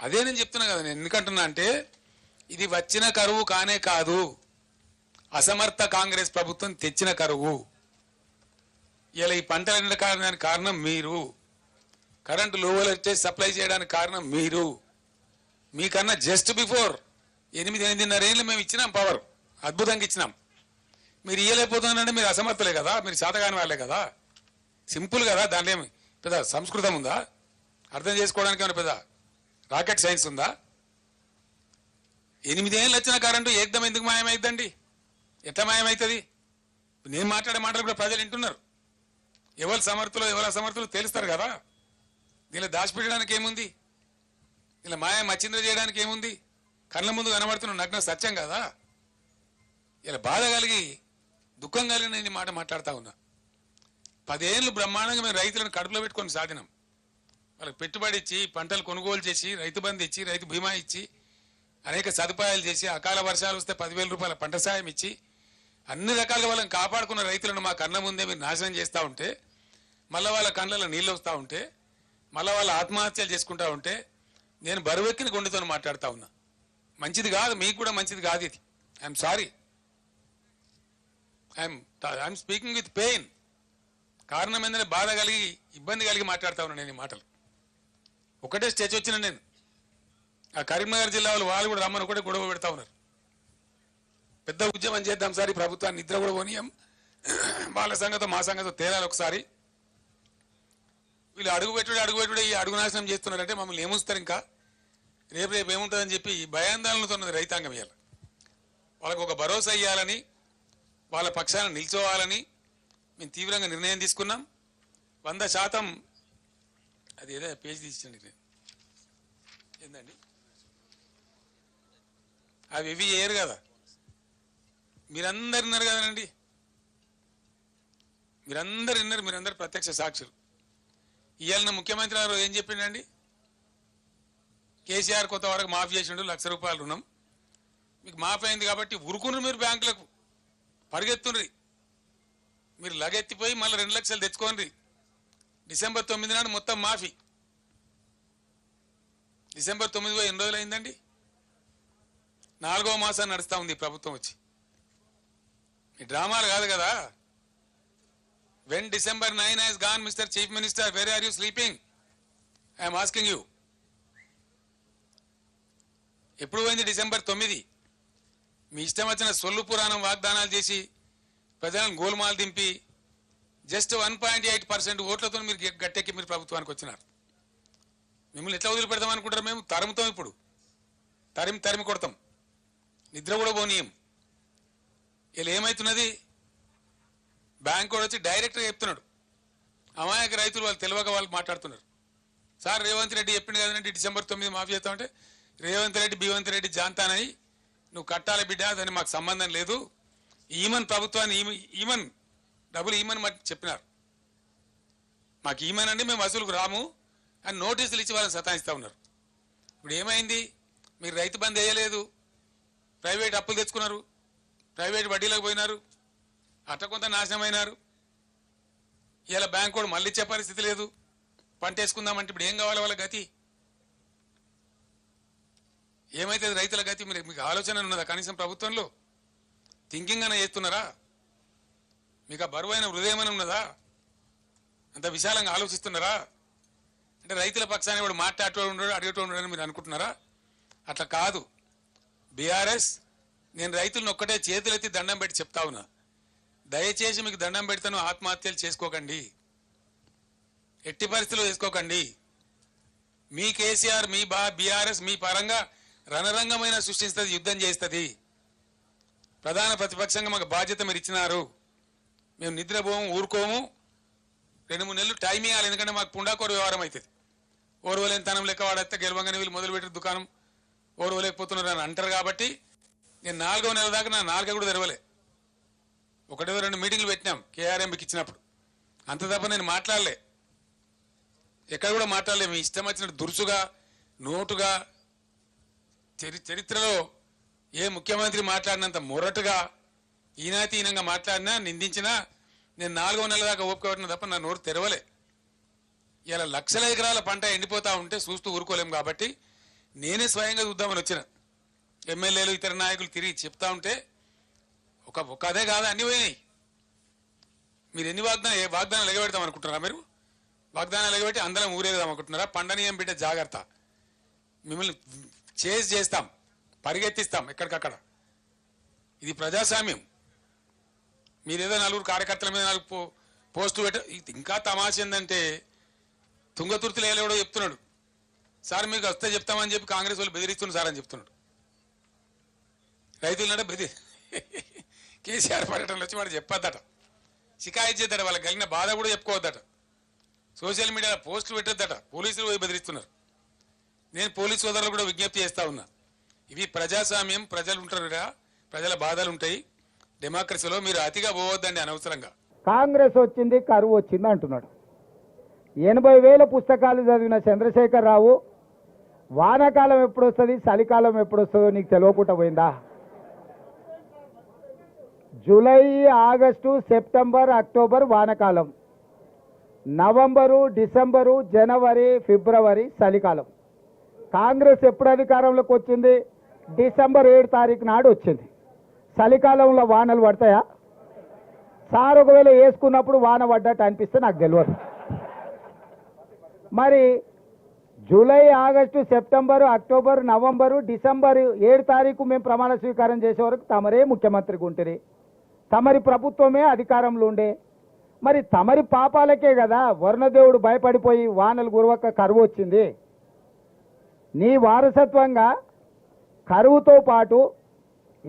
అదే నేను చెప్తున్నా కదా నేను ఎందుకంటున్నా అంటే ఇది వచ్చిన కరువు కానే కాదు. అసమర్థ కాంగ్రెస్ ప్రభుత్వం తెచ్చిన కరువు. ఇలా ఈ పంటలు ఎండ కారణానికి కారణం మీరు. కరెంటు లోవలు వోల్టేజ్ సప్లై చేయడానికి కారణం మీరు. మీకన్నా జస్ట్ బిఫోర్ ఎనిమిది ఎనిమిదిన్నర ఏళ్ళు మేము ఇచ్చినాం పవర్. అద్భుతంగా ఇచ్చినాం. మీరు ఇయ్యలేకపోతున్నారంటే మీరు అసమర్థలే కదా మీరు శాతగాని వాళ్ళే కదా. సింపుల్ కదా దాంట్లో ఏమి పెద్ద సంస్కృతం ఉందా? అర్థం చేసుకోవడానికి ఏమైనా పెద్ద రాకెట్ సైన్స్ ఉందా? ఎనిమిదేళ్ళు వచ్చిన కరెంటు ఏకదం ఎందుకు మాయమైద్దండి? ఎట్లా మాయమవుతుంది నేను మాట్లాడే మాటలు కూడా ప్రజలు వింటున్నారు. ఎవరు సమర్థులు ఎవరు అసమర్థులు తెలుస్తారు కదా? దీనిలో దాచిపెట్టడానికి ఏముంది? ఇలా మాయ మచ్చింద్ర చేయడానికి ఏముంది? కళ్ళ ముందు కనబడుతున్న నగ్న సత్యం కదా? ఇలా బాధ కలిగి దుఃఖం కలిగిన నేను మాట మాట్లాడుతూ ఉన్నా. పదేళ్ళు బ్రహ్మాండంగా మేము రైతులను కడుపులో పెట్టుకొని సాధినాం. వాళ్ళకి పెట్టుబడి ఇచ్చి పంటలు కొనుగోలు చేసి రైతు బంధు ఇచ్చి రైతు బీమా ఇచ్చి అనేక సదుపాయాలు చేసి అకాల వర్షాలు వస్తే పదివేల రూపాయల పంట సాయం ఇచ్చి అన్ని రకాలుగా వాళ్ళని కాపాడుకున్న రైతులను మా కన్న ముందే మీరు నాశనం చేస్తూ ఉంటే మళ్ళీ వాళ్ళ కళ్ళలో నీళ్ళు వస్తూ ఉంటే మళ్ళీ వాళ్ళ ఆత్మహత్యలు చేసుకుంటా ఉంటే నేను బరువెక్కిన గుండెతో మాట్లాడుతూ ఉన్నా. మంచిది కాదు మీకు కూడా మంచిది కాదు ఇది. I'm sorry I'm I'm speaking with pain కారణం ఏంటంటే బాధ కలిగి ఇబ్బంది కలిగి మాట్లాడుతా ఉన్నా నేను ఈ మాటలు. ఒకటే స్టేజ్ వచ్చిన నేను. ఆ కరీంనగర్ జిల్లా వాళ్ళు వాళ్ళు కూడా రమ్మని ఒకటే గొడవ పెడతా ఉన్నారు. పెద్ద ఉద్యమం చేద్దాం సార్ ఈ ప్రభుత్వాన్ని నిద్ర కూడా పోనీయం. వాళ్ళ సంగతో మా సంగతో తేలాలి ఒకసారి. వీళ్ళు అడుగు పెట్టుడు అడుగు పెట్టుడు ఈ అడుగు నాశనం చేస్తున్నారంటే మమ్మల్ని ఏముస్తారు ఇంకా? రేపు రేపు ఏముంటుందని చెప్పి భయాందోళనతో ఉన్నది రైతాంగం ఇవ్వాలి వాళ్ళకు ఒక భరోసా ఇవ్వాలని వాళ్ళ పక్షాన నిల్చోవాలని మేము తీవ్రంగా నిర్ణయం తీసుకున్నాం. వంద శాతం అది ఏదో పేజ్ తీసిండి నేను ఏందండి? అవి ఇవి చేయరు కదా. మీరందరు విన్నారు కదనండి. మీరందరు విన్నారు మీరందరు ప్రత్యక్ష సాక్షులు. ఇవాళ ముఖ్యమంత్రి గారు ఏం చెప్పిండండి? కేసీఆర్ కొత్త వరకు మాఫీ చేసిండు లక్ష రూపాయలు రుణం. మీకు మాఫీ అయింది కాబట్టి ఉరుకున్నారు మీరు బ్యాంకులకు. పరిగెత్తుండ్రి మీరు లగెత్తిపోయి మళ్ళీ రెండు లక్షలు తెచ్చుకోండి. డిసెంబర్ తొమ్మిది నాడు మొత్తం మాఫీ. డిసెంబర్ తొమ్మిది పోయి ఎన్ని రోజులు అయిందండి నాలుగో మాసం నడుస్తూ ఉంది ప్రభుత్వం వచ్చి. ఈ డ్రామాలు కాదు కదా? When December nine has gone mister chief minister where are you sleeping I'm asking you ఎప్పుడు పోయింది డిసెంబర్ తొమ్మిది? మీ ఇష్టం వచ్చిన సొల్లు పురాణం వాగ్దానాలు చేసి ప్రజలను గోల్మాలు దింపి just one point eight percent ఓట్లతో మీరు గట్టెక్కి మీరు ప్రభుత్వానికి వచ్చినారు. మిమ్మల్ని ఎట్లా వదిలిపెడతాం అనుకుంటారు మేము? తరుముతాం ఇప్పుడు. తరిమి తరిమి కొడతాం. నిద్ర కూడా పోనీయం. వీళ్ళు ఏమవుతున్నది బ్యాంక్ కూడా వచ్చి డైరెక్ట్గా చెప్తున్నాడు. అమాయక రైతులు వాళ్ళు తెలియక వాళ్ళు మాట్లాడుతున్నారు. సార్ రేవంత్ రెడ్డి చెప్పింది కదండి డిసెంబర్ తొమ్మిది మాఫీ చేస్తామంటే రేవంత్ రెడ్డి బీవంత్ రెడ్డి జాంతానని నువ్వు కట్టాలి బిడ్డ దాన్ని మాకు సంబంధం లేదు. ఈమన్ ప్రభుత్వాన్ని ఈమన్ డబ్బులు ఇవ్వమని మాకు చెప్పినారు. మాకు ఇవ్వమనండి అండి మేము వసూలుకు రాము అని నోటీసులు ఇచ్చి వాళ్ళని సతాయిస్తూ ఉన్నారు. ఇప్పుడు ఏమైంది? మీరు రైతు బంద్ వేయలేదు ప్రైవేట్ అప్పులు తెచ్చుకున్నారు ప్రైవేట్ వడ్డీలకు పోయినారు అట్ట కొంత నాశనమైనారు. ఇలా బ్యాంక్ కూడా మళ్ళీ ఇచ్చే పరిస్థితి లేదు. పంట వేసుకుందామంటే ఇప్పుడు ఏం కావాలి వాళ్ళ గతి? ఏమైతే రైతుల గతి? మీరు మీకు ఆలోచన ఉన్నదా కనీసం ప్రభుత్వంలో? థింకింగ్ అనే చేస్తున్నారా? మీకు ఆ బరువైన హృదయం ఉన్నదా? అంత విశాలంగా ఆలోచిస్తున్నారా? అంటే రైతుల పక్షాన్ని వాడు మాట్లాడేటోడు ఉండడు అడిగేటోడు ఉండడని మీరు అనుకుంటున్నారా? అట్లా కాదు. బీఆర్ఎస్ నేను రైతులను ఒక్కటే చేతులెత్తి దండం పెట్టి చెప్తా ఉన్నా. దయచేసి మీకు దండం పెడతాను ఆత్మహత్యలు చేసుకోకండి. ఎట్టి పరిస్థితుల్లో చేసుకోకండి. మీ కేసీఆర్ మీ బా బీఆర్ఎస్ మీ పరంగా రణరంగమైన సృష్టిస్తుంది యుద్ధం చేస్తుంది. ప్రధాన ప్రతిపక్షంగా మాకు బాధ్యత మీరు ఇచ్చినారు. మేము నిద్రపోము ఊరుకోము. రెండు మూడు నెలలు టైం ఇవ్వాలి ఎందుకంటే మాకు పుండాకోరు వ్యవహారం అవుతుంది ఓర్వలేని తనం లెక్క వాడేస్తే గెలవంగానే వీళ్ళు మొదలుపెట్టిన దుకాణం. ఓర్వలేకపోతున్నారు అని అంటారు కాబట్టి నేను నాలుగో నెల దాకా నా నాలుగే కూడా తెరవలే. ఒకటో రెండు మీటింగ్లు పెట్టినాం కేఆర్ఎంకి ఇచ్చినప్పుడు. అంత తప్ప నేను మాట్లాడలే. ఎక్కడ కూడా మాట్లాడలే. మీ ఇష్టం వచ్చినట్టు దురుసుగా నోటుగా చరి చరిత్రలో ఏ ముఖ్యమంత్రి మాట్లాడినంత మొరటుగా ఈనాతీనంగా మాట్లాడినా నిందించినా నేను నాలుగో నెలల దాకా ఓపుకోవడం తప్ప నా నోరు తెరవలే. ఇలా లక్షల ఎకరాల పంట ఎండిపోతా ఉంటే చూస్తూ ఊరుకోలేము కాబట్టి నేనే స్వయంగా చూద్దామని వచ్చిన. ఎమ్మెల్యేలు ఇతర నాయకులు తిరిగి చెప్తా ఉంటే ఒక ఒక అదే కాదు అన్ని పోయినాయి. మీరు ఎన్ని వాగ్దానం ఏ వాగ్దానాలు ఎగబెడతాం అనుకుంటున్నారా మీరు? వాగ్దానాలు ఎగబెట్టి అందరం ఊరేదాం అనుకుంటున్నారా? పండనీయం బిడ్డ జాగ్రత్త. మిమ్మల్ని చేసి చేస్తాం పరిగెత్తిస్తాం ఎక్కడికక్కడ. ఇది ప్రజాస్వామ్యం. మీరేదో నలుగురు కార్యకర్తల మీద నాలుగు పోస్టు పెట్ట ఇంకా తమాష ఏంటంటే తుంగతుర్తి లేలేవడో చెప్తున్నాడు. సార్ మీకు వస్తే చెప్తామని చెప్పి కాంగ్రెస్ వాళ్ళు బెదిరిస్తున్నారు సార్ అని చెప్తున్నాడు. రైతులన్నాడు బెదిరి కేసీఆర్ పర్యటనలు వచ్చి వాడు చెప్పొద్దట. షికాయత్ వాళ్ళకి కలిగిన బాధ కూడా చెప్పుకోవద్దట. సోషల్ మీడియాలో పోస్టులు పెట్టొద్దట. పోలీసులు పోయి బెదిరిస్తున్నారు. నేను పోలీసు సోదరులు కూడా విజ్ఞప్తి చేస్తా ఉన్నా. ఇవి ప్రజాస్వామ్యం ప్రజలు ఉంటారు కదా ప్రజల బాధలు ఉంటాయి. డెమోక్రసీలో మీరు అతిగా పోవద్దండి అనవసరంగా. కాంగ్రెస్ వచ్చింది కరువు వచ్చింది అంటున్నాడు. ఎనభై వేల పుస్తకాలు చదివిన చంద్రశేఖరరావు వానాకాలం ఎప్పుడు వస్తుంది చలికాలం ఎప్పుడు వస్తుందో నీకు తెలియకుండా పోయిందా? జూలై ఆగస్టు సెప్టెంబర్ అక్టోబర్ వానకాలం. నవంబరు డిసెంబరు జనవరి ఫిబ్రవరి చలికాలం. కాంగ్రెస్ ఎప్పుడు అధికారంలోకి వచ్చింది? డిసెంబర్ ఏడు తారీఖు నాడు వచ్చింది. చలికాలంలో వానలు పడతాయా? సార్ ఒకవేళ వేసుకున్నప్పుడు వాన పడ్డట్టు అనిపిస్తే నాకు తెలియదు మరి July August September October November December ఏడు తారీఖు మేము ప్రమాణ స్వీకారం చేసే వరకు తమరే ముఖ్యమంత్రికి ఉంటుంది తమరి ప్రభుత్వమే అధికారంలో ఉండే. మరి తమరి పాపాలకే కదా వరుణదేవుడు భయపడిపోయి వానలు గురవక కరువు వచ్చింది. నీ వారసత్వంగా కరువుతో పాటు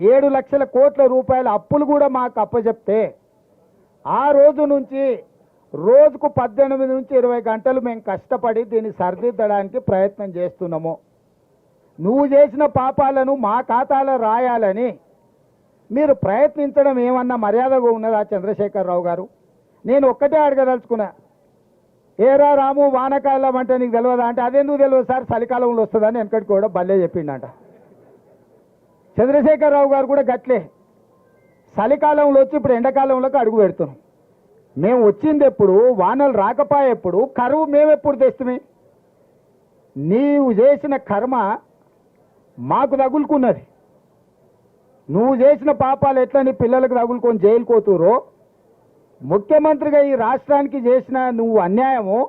ఏడు లక్షల కోట్ల రూపాయల అప్పులు కూడా మాకు అప్పచెప్తే ఆ రోజు నుంచి రోజుకు పద్దెనిమిది నుంచి ఇరవై గంటలు మేము కష్టపడి దీన్ని సరిదిద్దడానికి ప్రయత్నం చేస్తున్నాము. నువ్వు చేసిన పాపాలను మా ఖాతాలో రాయాలని మీరు ప్రయత్నించడం ఏమన్నా మర్యాదగా ఉన్నదా చంద్రశేఖరరావు గారు? నేను ఒక్కటే అడగదలుచుకున్నా. ఏరా రాము వానకాలం అంటే నీకు తెలియదా అంటే అదెందుకు తెలియదు సార్? చలికాలంలో వస్తుందని వెనకటి కూడా భలే చెప్పిండంట. చంద్రశేఖరరావు గారు కూడా గట్లే. చలికాలంలో వచ్చి ఇప్పుడు ఎండాకాలంలోకి అడుగు పెడుతున్నాం. మేము వచ్చింది ఎప్పుడు వానలు రాకపోయేప్పుడు కరువు మేమెప్పుడు తెస్తుమే నీవు చేసిన కర్మ మాకు తగులుకున్నది. నువ్వు చేసిన పాపాలు ఎట్లా నీ పిల్లలకు తగులుకొని జైలు కోతురో ముఖ్యమంత్రిగా ఈ రాష్ట్రానికి చేసిన నువ్వు అన్యాయము.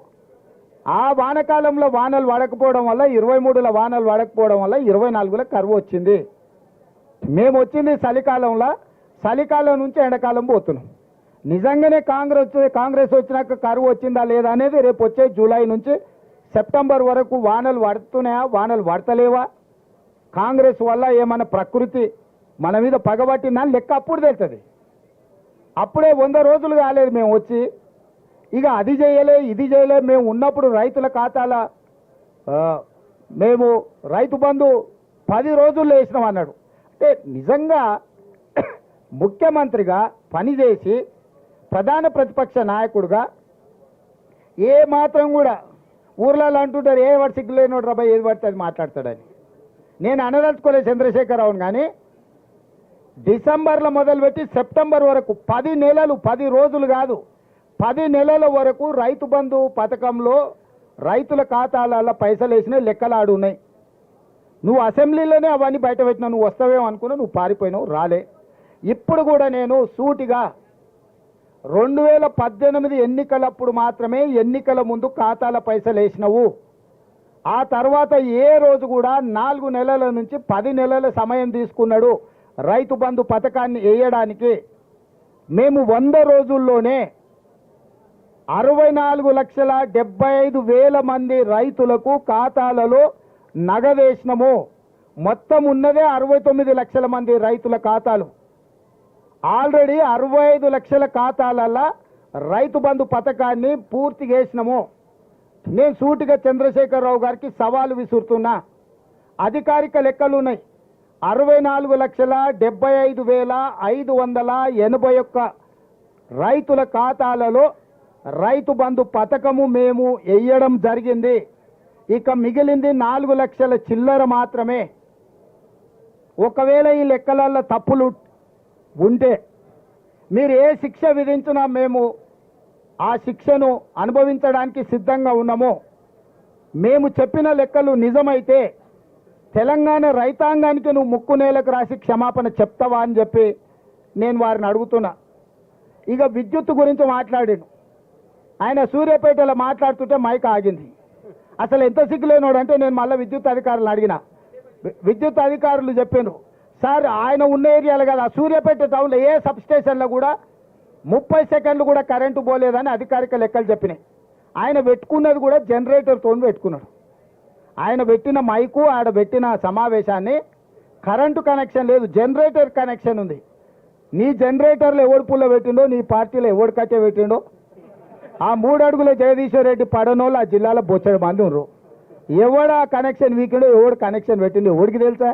ఆ వానకాలంలో వానలు పడకపోవడం వల్ల ఇరవై మూడుల వానలు పడకపోవడం వల్ల ఇరవై నాలుగుల కరువు వచ్చింది. మేము వచ్చింది చలికాలంలో చలికాలం నుంచి ఎండాకాలం పోతున్నాం. నిజంగానే కాంగ్రెస్ కాంగ్రెస్ వచ్చినాక కరువు వచ్చిందా లేదా అనేది రేపు వచ్చే జూలై నుంచి సెప్టెంబర్ వరకు వానలు పడుతున్నాయా వానలు పడతలేవా? కాంగ్రెస్ వల్ల ఏమన్నా ప్రకృతి మన మీద పగబట్టిందా? లెక్క అప్పుడు తెలుస్తుంది. అప్పుడే వంద రోజులు కాలేదు మేము వచ్చి. ఇక అది చేయలే ఇది చేయలే మేము ఉన్నప్పుడు రైతుల ఖాతాల మేము రైతు బంధు పది రోజుల్లో వేసినాం అన్నాడు. అంటే నిజంగా ముఖ్యమంత్రిగా పనిచేసి ప్రధాన ప్రతిపక్ష నాయకుడుగా ఏ మాత్రం కూడా ఊర్లలో అంటుంటారు ఏ వాడు లేనోడు రాబాయ్ ఏది పడితే అది మాట్లాడతాడని. నేను అనదలుచుకోలేదు చంద్రశేఖరరావును కానీ డిసెంబర్లో మొదలుపెట్టి సెప్టెంబర్ వరకు పది నెలలు పది రోజులు కాదు పది నెలల వరకు రైతు బంధు పథకంలో రైతుల ఖాతాలలో పైసలు వేసిన లెక్కలాడున్నాయి. ఉన్నాయి నువ్వు అసెంబ్లీలోనే అవన్నీ బయట పెట్టినావు నువ్వు వస్తావేమో అనుకున్నా నువ్వు పారిపోయినావు రాలే. ఇప్పుడు కూడా నేను సూటిగా రెండు వేల పద్దెనిమిది ఎన్నికలప్పుడు మాత్రమే ఎన్నికల ముందు ఖాతాల పైసలు వేసినవు. ఆ తర్వాత ఏ రోజు కూడా నాలుగు నెలల నుంచి పది నెలల సమయం తీసుకున్నాడు రైతు బంధు పథకాన్ని వేయడానికి. మేము వంద రోజుల్లోనే అరవై నాలుగు లక్షల డెబ్బై ఐదు వేల మంది రైతులకు ఖాతాలలో నగ వేసినము. మొత్తం ఉన్నదే అరవై తొమ్మిది లక్షల మంది రైతుల ఖాతాలు. ఆల్రెడీ అరవై ఐదు లక్షల ఖాతాలలో రైతు బంధు పథకాన్ని పూర్తి చేసినము. నేను సూటిగా చంద్రశేఖరరావు గారికి సవాలు విసురుతున్నా. అధికారిక లెక్కలు ఉన్నాయి. అరవై నాలుగు లక్షల డెబ్బై ఐదు వేల ఐదు వందల ఎనభై ఒక్క రైతుల ఖాతాలలో రైతు బంధు పథకము మేము వేయడం జరిగింది. ఇక మిగిలింది నాలుగు లక్షల చిల్లర మాత్రమే. ఒకవేళ ఈ లెక్కలలో తప్పులు ఉంటే మీరు ఏ శిక్ష విధించినా మేము ఆ శిక్షను అనుభవించడానికి సిద్ధంగా ఉన్నామో. మేము చెప్పిన లెక్కలు నిజమైతే తెలంగాణ రైతాంగానికి నువ్వు ముక్కు నేలకు రాసి క్షమాపణ చెప్తావా అని చెప్పి నేను వారిని అడుగుతున్నా. ఇక విద్యుత్ గురించి మాట్లాడాను. ఆయన సూర్యాపేటలో మాట్లాడుతుంటే మైక్ ఆగింది. అసలు ఎంత సిగ్గులేనోడు అంటే నేను మళ్ళీ విద్యుత్ అధికారులు అడిగిన. విద్యుత్ అధికారులు చెప్పాను సార్ ఆయన ఉన్న ఏరియాలో కదా సూర్యాపేట టౌన్లో ఏ సబ్ స్టేషన్లో కూడా ముప్పై సెకండ్లు కూడా కరెంటు పోలేదని అధికారిక లెక్కలు చెప్పినాయి. ఆయన పెట్టుకున్నది కూడా జనరేటర్తో పెట్టుకున్నాడు. ఆయన పెట్టిన మైకు ఆడ పెట్టిన సమావేశాన్ని కరెంటు కనెక్షన్ లేదు జనరేటర్ కనెక్షన్ ఉంది. నీ జనరేటర్లు ఎవడు పుల్ల పెట్టిండో నీ పార్టీలో ఎవడు కట్టే పెట్టిండో ఆ మూడు అడుగుల జగదీశ్వర్ రెడ్డి పడనోళ్ళు ఆ జిల్లాలో బొచ్చడు మంది ఉన్నారు ఎవడు కనెక్షన్ వీకిండో ఎవడు కనెక్షన్ పెట్టిండో ఎవడికి తెలుసా?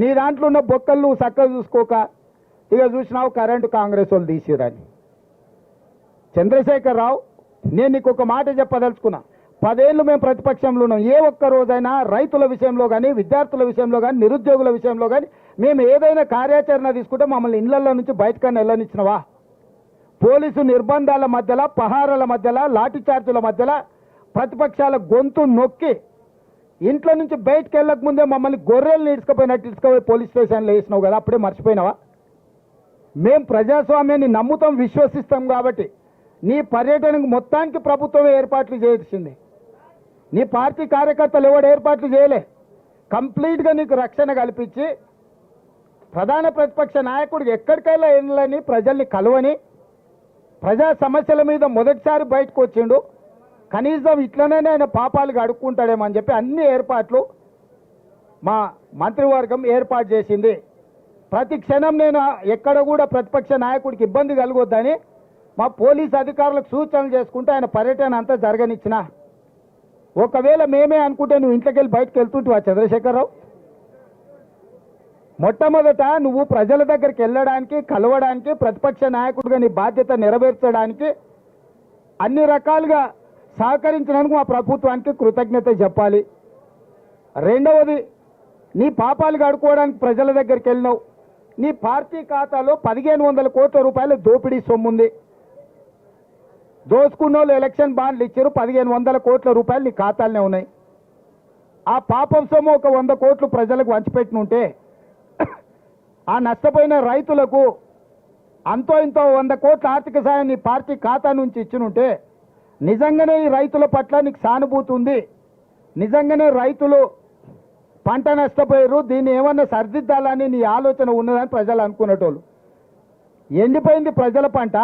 నీ దాంట్లో ఉన్న బొక్కలు నువ్వు చక్కగా చూసుకోక ఇక చూసినావు కరెంటు కాంగ్రెస్ వాళ్ళు తీసిరని చంద్రశేఖర్ రావు నేను నీకు ఒక మాట చెప్పదలుచుకున్నా. పదేళ్ళు మేము ప్రతిపక్షంలో ఉన్నాం. ఏ ఒక్క రోజైనా రైతుల విషయంలో కానీ విద్యార్థుల విషయంలో కానీ నిరుద్యోగుల విషయంలో కానీ మేము ఏదైనా కార్యాచరణ తీసుకుంటే మమ్మల్ని ఇళ్ళలో నుంచి బయటకన్నా వెళ్ళనిచ్చినవా పోలీసు నిర్బంధాల మధ్యలో పహారాల మధ్యలో లాఠీచార్జీల మధ్యలో ప్రతిపక్షాల గొంతు నొక్కి ఇంట్లో నుంచి బయటకు వెళ్ళక ముందే మమ్మల్ని గొర్రెలు నీడ్చుకుపోయినట్టు ఇసుకపోయి పోలీస్ స్టేషన్లో వేసినావు కదా అప్పుడే మర్చిపోయినావా? మేం ప్రజాస్వామ్యాన్ని నమ్ముతాం విశ్వసిస్తాం కాబట్టి నీ పర్యటనకు మొత్తానికి ప్రభుత్వమే ఏర్పాట్లు చేసింది. నీ పార్టీ కార్యకర్తలు ఎవడు ఏర్పాట్లు చేయలే. కంప్లీట్గా నీకు రక్షణ కల్పించి ప్రధాన ప్రతిపక్ష నాయకుడికి ఎక్కడికైనా వెళ్ళని ప్రజల్ని కలవని ప్రజా సమస్యల మీద మొదటిసారి బయటకు వచ్చిండు. కనీసం ఇట్లనే ఆయన పాపాలు అడుక్కుంటాడేమో అని చెప్పి అన్ని ఏర్పాట్లు మా మంత్రివర్గం ఏర్పాటు చేసింది. ప్రతి క్షణం నేను ఎక్కడ కూడా ప్రతిపక్ష నాయకుడికి ఇబ్బంది కలగొద్దని మా పోలీస్ అధికారులకు సూచనలు చేసుకుంటే ఆయన పర్యటన అంతా జరగనిచ్చిన. ఒకవేళ మేమే అనుకుంటే నువ్వు ఇంట్లోకి వెళ్ళి బయటకు వెళ్తుంటే చంద్రశేఖరరావు? మొట్టమొదట నువ్వు ప్రజల దగ్గరికి వెళ్ళడానికి కలవడానికి ప్రతిపక్ష నాయకుడిగా నీ బాధ్యత నెరవేర్చడానికి అన్ని రకాలుగా సహకరించినందుకు మా ప్రభుత్వానికి కృతజ్ఞత చెప్పాలి. రెండవది నీ పాపాలు కడుక్కోవడానికి ప్రజల దగ్గరికి వెళ్ళినావు. నీ పార్టీ ఖాతాలో పదిహేను వందల కోట్ల రూపాయల దోపిడీ సొమ్ముంది. దోచుకున్న వాళ్ళు ఎలక్షన్ బాండ్లు ఇచ్చారు పదిహేను వందల కోట్ల రూపాయలు నీ ఖాతాలనే ఉన్నాయి. ఆ పాపం సొమ్ము ఒక వంద కోట్లు ప్రజలకు వంచిపెట్టినుంటే ఆ నష్టపోయిన రైతులకు అంతో ఇంతో వంద కోట్ల ఆర్థిక సాయాన్ని పార్టీ ఖాతా నుంచి ఇచ్చినుంటే నిజంగానే ఈ రైతుల పట్ల నీకు సానుభూతి ఉంది. నిజంగానే రైతులు పంట నష్టపోయారు. దీన్ని ఏమన్నా సరిదిద్దాలని నీ ఆలోచన ఉన్నదని ప్రజలు అనుకునేటోళ్ళు. ఎండిపోయింది ప్రజల పంట.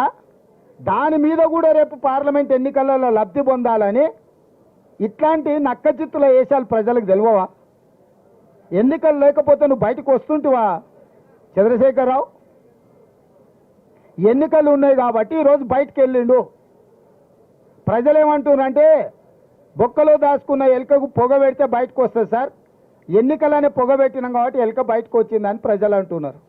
దాని మీద కూడా రేపు పార్లమెంట్ ఎన్నికలలో లబ్ధి పొందాలని ఇట్లాంటి నక్కచిత్తుల వేషాలు ప్రజలకు తెలియవా ఎన్నికలు లేకపోతే నువ్వు బయటకు వస్తుంటివా? చంద్రశేఖరరావు ఎన్నికలు ఉన్నాయి కాబట్టి ఈరోజు బయటకు వెళ్ళిండు. ప్రజలు ఏమంటున్నారంటే బొక్కలో దాచుకున్న ఎలుకకు పొగ పెడితే బయటకు వస్తుంది సార్. ఎన్నికలనే పొగ పెట్టినాం కాబట్టి ఎలుక బయటకు వచ్చిందని ప్రజలు అంటున్నారు